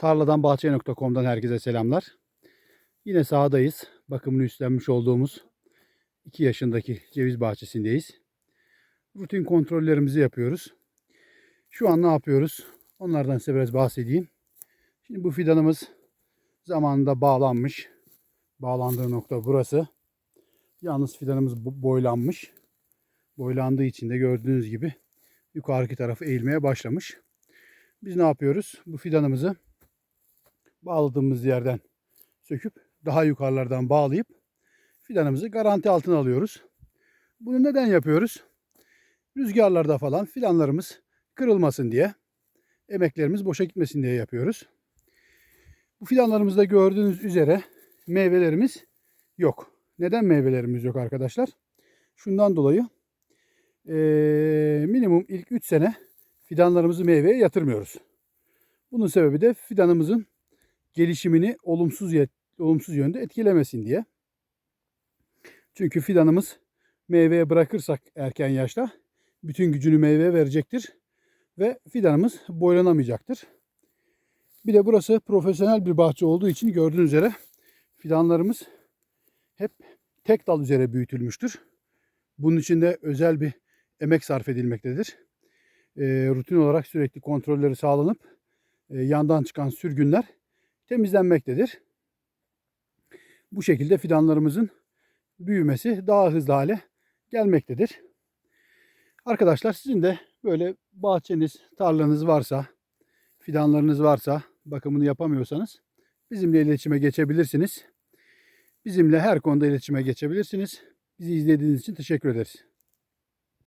Tarladan Bahçe.com'dan herkese selamlar. Yine sahadayız. Bakımını üstlenmiş olduğumuz 2 yaşındaki ceviz bahçesindeyiz. Rutin kontrollerimizi yapıyoruz. Şu an ne yapıyoruz? Onlardan size biraz bahsedeyim. Şimdi bu fidanımız zamanında bağlanmış. Bağlandığı nokta burası. Yalnız fidanımız bo- boylanmış. Boylandığı için de gördüğünüz gibi yukarıki tarafı eğilmeye başlamış. Biz ne yapıyoruz? Bu fidanımızı bağladığımız yerden söküp daha yukarılardan bağlayıp fidanımızı garanti altına alıyoruz. Bunu neden yapıyoruz? Rüzgarlarda falan fidanlarımız kırılmasın diye, emeklerimiz boşa gitmesin diye yapıyoruz. Bu fidanlarımızda gördüğünüz üzere meyvelerimiz yok. Neden meyvelerimiz yok arkadaşlar? Şundan dolayı eee, minimum ilk 3 sene fidanlarımızı meyveye yatırmıyoruz. Bunun sebebi de fidanımızın gelişimini olumsuz olumsuz yönde etkilemesin diye. Çünkü fidanımız meyveye bırakırsak erken yaşta bütün gücünü meyveye verecektir ve fidanımız boylanamayacaktır. Bir de burası profesyonel bir bahçe olduğu için gördüğünüz üzere fidanlarımız hep tek dal üzere büyütülmüştür. Bunun için de özel bir emek sarf edilmektedir. E, rutin olarak sürekli kontrolleri sağlanıp e, yandan çıkan sürgünler temizlenmektedir. Bu şekilde fidanlarımızın büyümesi daha hızlı hale gelmektedir. Arkadaşlar sizin de böyle bahçeniz, tarlanız varsa, fidanlarınız varsa, bakımını yapamıyorsanız bizimle iletişime geçebilirsiniz. Bizimle her konuda iletişime geçebilirsiniz. Bizi izlediğiniz için teşekkür ederiz.